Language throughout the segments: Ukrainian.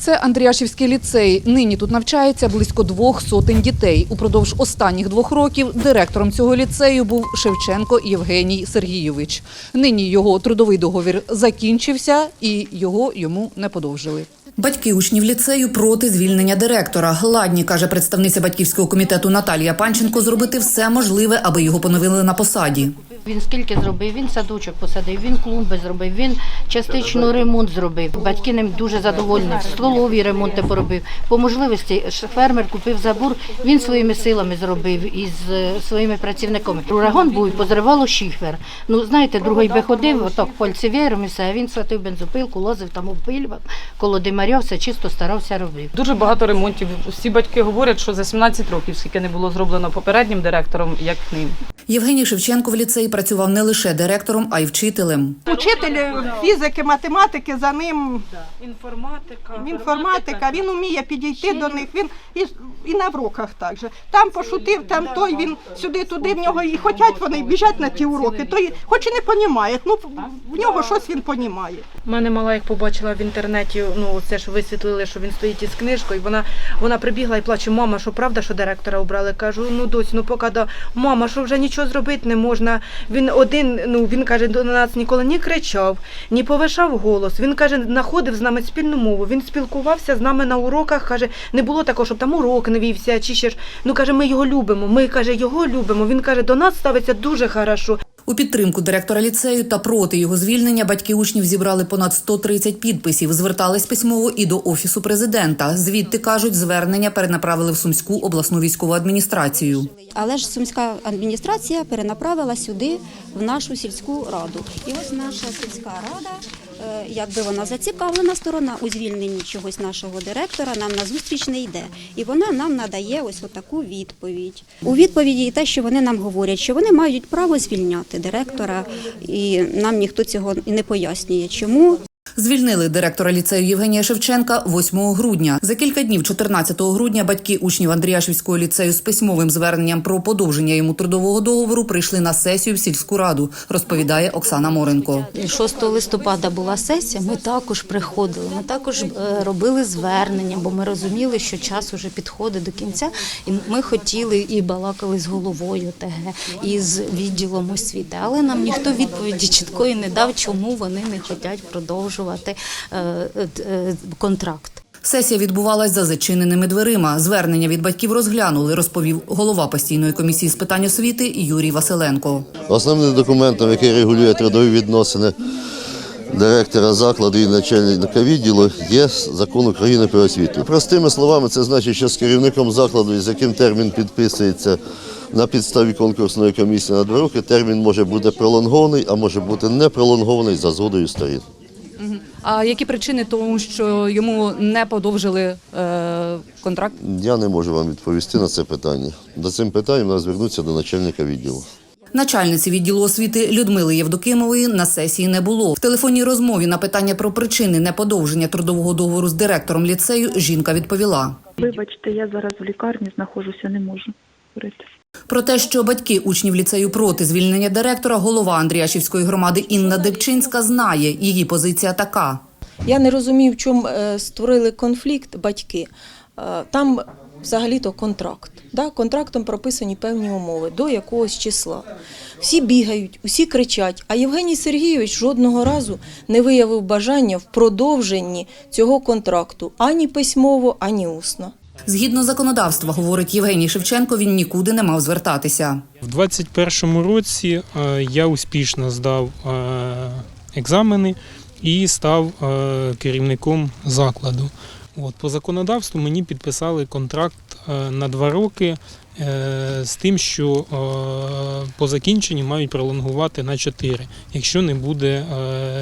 Це Андріашівський ліцей. Нині тут навчається близько двох сотень дітей. Упродовж останніх двох років директором цього ліцею був Шевченко Євгеній Сергійович. Нині його трудовий договір закінчився і його йому не подовжили. Батьки учнів ліцею проти звільнення директора. Ладні, каже представниця батьківського комітету Наталія Панченко, зробити все можливе, аби його поновили на посаді. Він скільки зробив? Він садочок посадив, він клумби зробив, він частично ремонт зробив. Батьки ним дуже задоволені. Столові ремонти поробив. По можливості фермер купив забор, він своїми силами зробив із е, своїми працівниками. Ураган був, позривало шифер. Ну знаєте, другий би ходив, отак пальці веєром і все. а Він схватив бензопилку, лазив там обпилював, коло димаря все чисто старався робив. Дуже багато ремонтів. Всі батьки говорять, що за 17 років, скільки не було зроблено попереднім директором, як ним. Євгеній Шевченко в ліцеї працював не лише директором, а й вчителем. Учитель фізики, математики за ним Інформатика. інформатика. Він вміє підійти до них. Він і, і на уроках також. Там пошутив, там той він сюди, туди в нього і хотять вони біжать на ті уроки. Той, хоч і не понімає, ну в нього щось він понімає. У мене мала, як побачила в інтернеті, ну це ж висвітлили, що він стоїть із книжкою. Вона вона прибігла і плаче: мама, що правда, що директора обрали? Кажу, ну дось, ну поки да. Мама, що вже нічого зробити не можна. Він один, ну він каже, до нас ніколи ні кричав, ні повишав голос. Він каже, знаходив з нами спільну мову. Він спілкувався з нами на уроках. каже, не було такого, щоб там урок не вівся, чи ще ж. Ну каже, ми його любимо. Ми каже, його любимо. Він каже, до нас ставиться дуже хорошо. У підтримку директора ліцею та проти його звільнення батьки учнів зібрали понад 130 підписів. Звертались письмово і до офісу президента. Звідти кажуть, звернення перенаправили в Сумську обласну військову адміністрацію. Але ж сумська адміністрація перенаправила сюди в нашу сільську раду. І ось наша сільська рада, е, якби вона зацікавлена сторона у звільненні чогось нашого директора, нам на зустріч не йде. І вона нам надає ось таку відповідь. У відповіді і те, що вони нам говорять, що вони мають право звільняти директора, і нам ніхто цього і не пояснює, чому Звільнили директора ліцею Євгенія Шевченка 8 грудня. За кілька днів, 14 грудня, батьки учнів Андріашівського ліцею з письмовим зверненням про подовження йому трудового договору прийшли на сесію в сільську раду, розповідає Оксана Моренко. 6 листопада була сесія. Ми також приходили. Ми також е, робили звернення, бо ми розуміли, що час уже підходить до кінця, і ми хотіли і балакали з головою ТГ і з відділом освіти. Але нам ніхто відповіді чіткої не дав, чому вони не хочуть продовжувати е, е, е, контракт. Сесія відбувалась за зачиненими дверима. Звернення від батьків розглянули, розповів голова постійної комісії з питань освіти Юрій Василенко. Основним документом, який регулює трудові відносини директора закладу і начальника відділу, є закон України про освіту. Простими словами, це значить, що з керівником закладу, з яким термін підписується на підставі конкурсної комісії на два роки, термін може бути пролонгований, а може бути не пролонгований за згодою сторін. А які причини тому, що йому не подовжили е, контракт? Я не можу вам відповісти на це питання. До цим питанням треба звернутися до начальника відділу. Начальниці відділу освіти Людмили Євдокимової на сесії не було. В телефонній розмові на питання про причини неподовження трудового договору з директором ліцею жінка відповіла. Вибачте, я зараз в лікарні знаходжуся, не можу говорити. Про те, що батьки учнів ліцею проти звільнення директора, голова Андріашівської громади Інна Дебчинська знає. Її позиція така. Я не розумію, в чому е, створили конфлікт батьки. Е, Там взагалі-то контракт. Контрактом прописані певні умови до якогось числа. Всі бігають, усі кричать. А Євгеній Сергійович жодного разу не виявив бажання в продовженні цього контракту ані письмово, ані усно. Згідно законодавства, говорить Євгеній Шевченко, він нікуди не мав звертатися. В 21-му році е, я успішно здав е, екзамени і став е, керівником закладу. От, по законодавству мені підписали контракт на два роки з тим, що по закінченні мають пролонгувати на 4, якщо не буде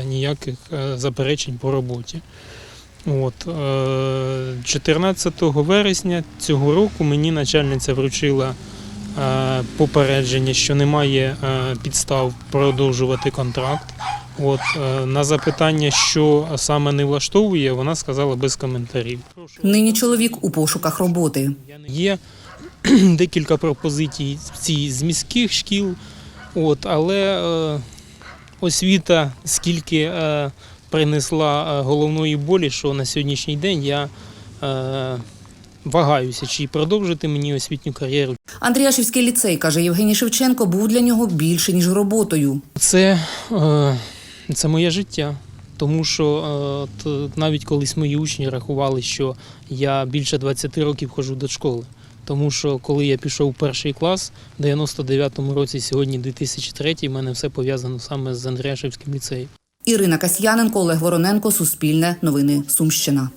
ніяких заперечень по роботі. От, е, 14 вересня цього року мені начальниця вручила е, попередження, що немає е, підстав продовжувати контракт. От, е, на запитання, що саме не влаштовує, вона сказала без коментарів. Нині чоловік у пошуках роботи. Є декілька пропозицій ці з міських шкіл, от, але е, освіта, скільки е, принесла е, головної болі, що на сьогоднішній день я е, вагаюся, чи продовжити мені освітню кар'єру. Андріашівський ліцей, каже Євгеній Шевченко, був для нього більше, ніж роботою. Це, е, це моє життя. Тому що навіть колись мої учні рахували, що я більше 20 років ходжу до школи. Тому що коли я пішов у перший клас в 99-му році, сьогодні 2003, в мене все пов'язано саме з Андріашівським ліцеєм. Ірина Касьяненко, Олег Вороненко, Суспільне, Новини Сумщина.